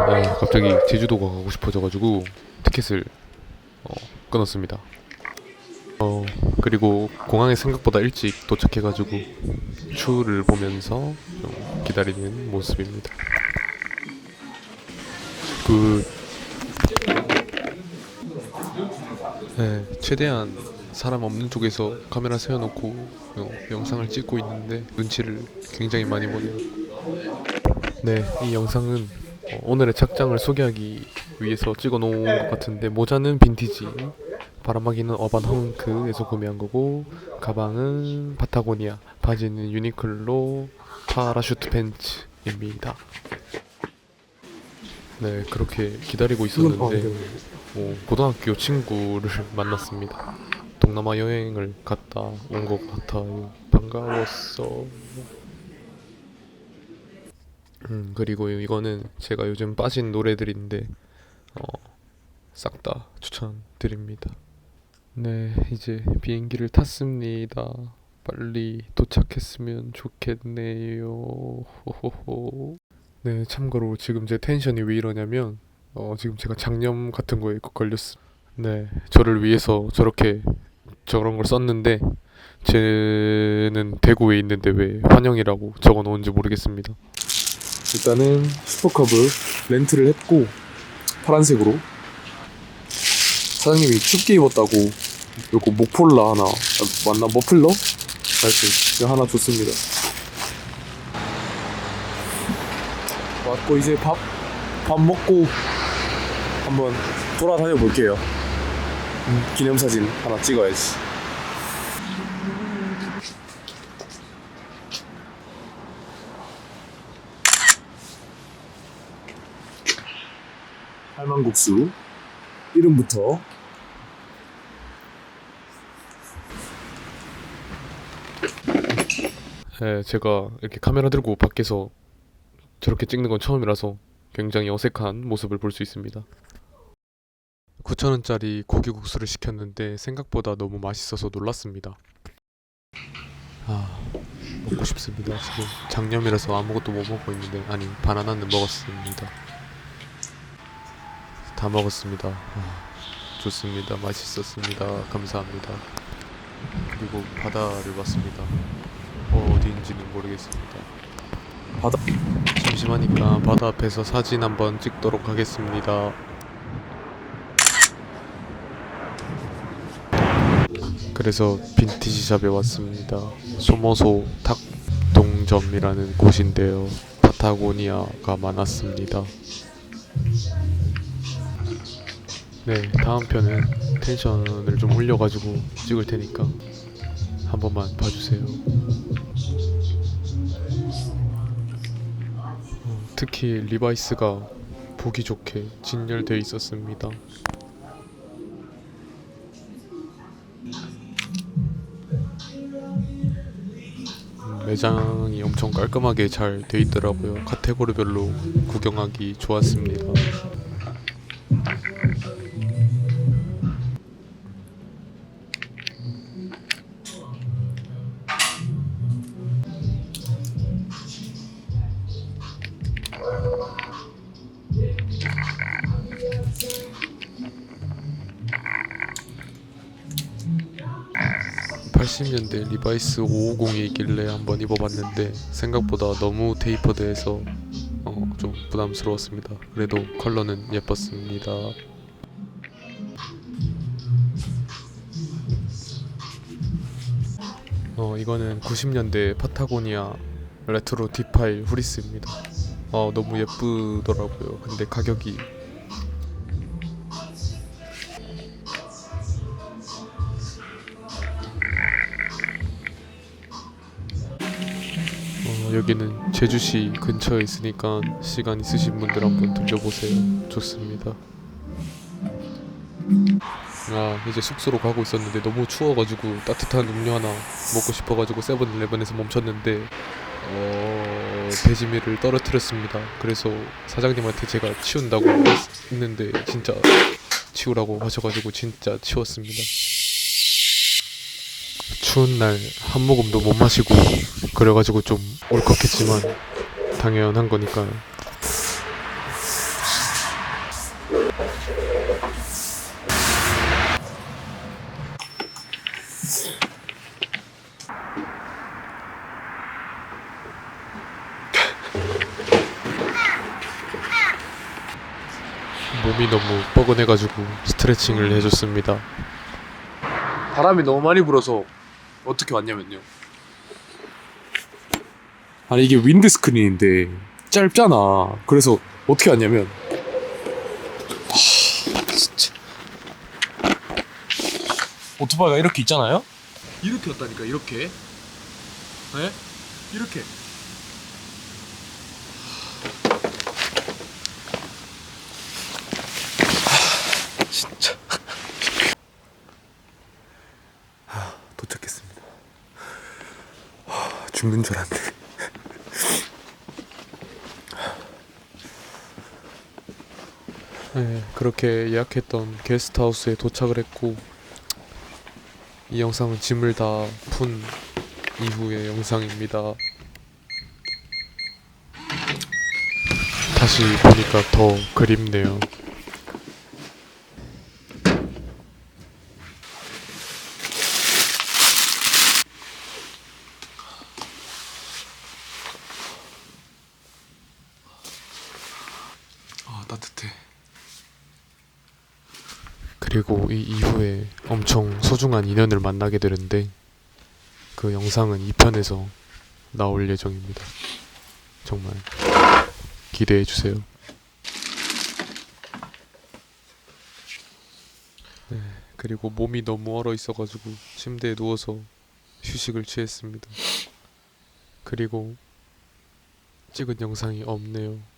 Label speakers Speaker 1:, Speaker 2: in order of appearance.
Speaker 1: 아, 갑자기 제주도가 가고 싶어져가지고 티켓을 어, 끊었습니다. 어, 그리고 공항에 생각보다 일찍 도착해가지고 추를 보면서 좀 기다리는 모습입니다. 그 네, 최대한 사람 없는 쪽에서 카메라 세워놓고 어, 영상을 찍고 있는데 눈치를 굉장히 많이 보네요. 네, 이 영상은 어, 오늘의 착장을 소개하기 위해서 찍어 놓은 것 같은데 모자는 빈티지, 바람막이는 어반 헝크에서 구매한 거고 가방은 파타고니아, 바지는 유니클로 파라슈트 팬츠입니다. 네, 그렇게 기다리고 있었는데 뭐 고등학교 친구를 만났습니다. 동남아 여행을 갔다 온 것 같아요. 반가웠어. 음 그리고 이거는 제가 요즘 빠진 노래들인데 어, 싹 다 추천드립니다. 네, 이제 비행기를 탔습니다. 빨리 도착했으면 좋겠네요. 호호호. 네, 참고로 지금 제 텐션이 왜 이러냐면 어, 지금 제가 장염 같은 거에 걸렸어. 네, 저를 위해서 저렇게 저런 걸 썼는데 쟤는 대구에 있는데 왜 환영이라고 적어 놓은지 모르겠습니다.
Speaker 2: 일단은 슈퍼컵을 렌트를 했고 파란색으로. 사장님이 춥게 입었다고 요거 목폴라 하나 아, 맞나? 머플러? 하여튼 하나 줬습니다. 왔고 이제 밥 밥 먹고 한번 돌아다녀 볼게요. 음, 기념사진 하나 찍어야지 할망국수 이름부터
Speaker 1: 네, 제가 이렇게 카메라 들고 밖에서 저렇게 찍는 건 처음이라서 굉장히 어색한 모습을 볼 수 있습니다. 9,000원짜리 고기국수를 시켰는데 생각보다 너무 맛있어서 놀랐습니다. 아, 먹고 싶습니다. 지금 장염이라서 아무것도 못 먹고 있는데 아니 바나나는 먹었습니다. 다 먹었습니다. 아, 좋습니다. 맛있었습니다. 감사합니다. 그리고 바다를 봤습니다. 어디인지는 모르겠습니다.
Speaker 2: 바다
Speaker 1: 심심하니까 바다 앞에서 사진 한번 찍도록 하겠습니다. 그래서 빈티지 샵에 왔습니다. 소모소 탁동점이라는 곳인데요. 파타고니아가 많았습니다. 네, 다음 편은 텐션을 좀 올려가지고 찍을 테니까 한 번만 봐주세요. 특히 리바이스가 보기 좋게 진열되어 있었습니다. 음, 매장이 엄청 깔끔하게 잘 돼 있더라고요. 카테고리별로 구경하기 좋았습니다. 팔십 년대 리바이스 550이 있길래 한번 입어봤는데 생각보다 너무 테이퍼드해서 어, 좀 부담스러웠습니다. 그래도 컬러는 예뻤습니다. 어, 이거는 90년대 파타고니아 레트로 디파일 후리스입니다. 어, 너무 예쁘더라고요. 근데 가격이 어, 여기는 제주시 근처에 있으니까 시간 있으신 분들 한번 들려보세요. 좋습니다. 아 이제 숙소로 가고 있었는데 너무 추워가지고 따뜻한 음료 하나 먹고 싶어가지고 세븐일레븐에서 멈췄는데 어 배지미를 떨어뜨렸습니다. 그래서 사장님한테 제가 치운다고 했는데 진짜 치우라고 하셔가지고 진짜 치웠습니다. 추운 날 한 모금도 못 마시고 그래가지고 좀 울컥했지만 당연한 거니까 몸이 너무 뻐근해가지고 스트레칭을 해줬습니다.
Speaker 2: 바람이 너무 많이 불어서 어떻게 왔냐면요. 아니 이게 윈드 스크린인데 짧잖아. 그래서 어떻게 왔냐면 하, 진짜 오토바이가 이렇게 있잖아요. 이렇게 왔다니까 이렇게. 네? 이렇게. 진짜. 도착했습니다. 하, 죽는 줄 알았네.
Speaker 1: 네, 그렇게 예약했던 게스트하우스에 도착을 했고 이 영상은 짐을 다 푼 이후의 영상입니다. 다시 보니까 더 그립네요.
Speaker 2: 아 따뜻해.
Speaker 1: 그리고 이 이후에 엄청 소중한 인연을 만나게 되는데 그 영상은 2편에서 나올 예정입니다. 정말 기대해 주세요. 네, 그리고 몸이 너무 얼어 있어가지고 침대에 누워서 휴식을 취했습니다. 그리고 찍은 영상이 없네요.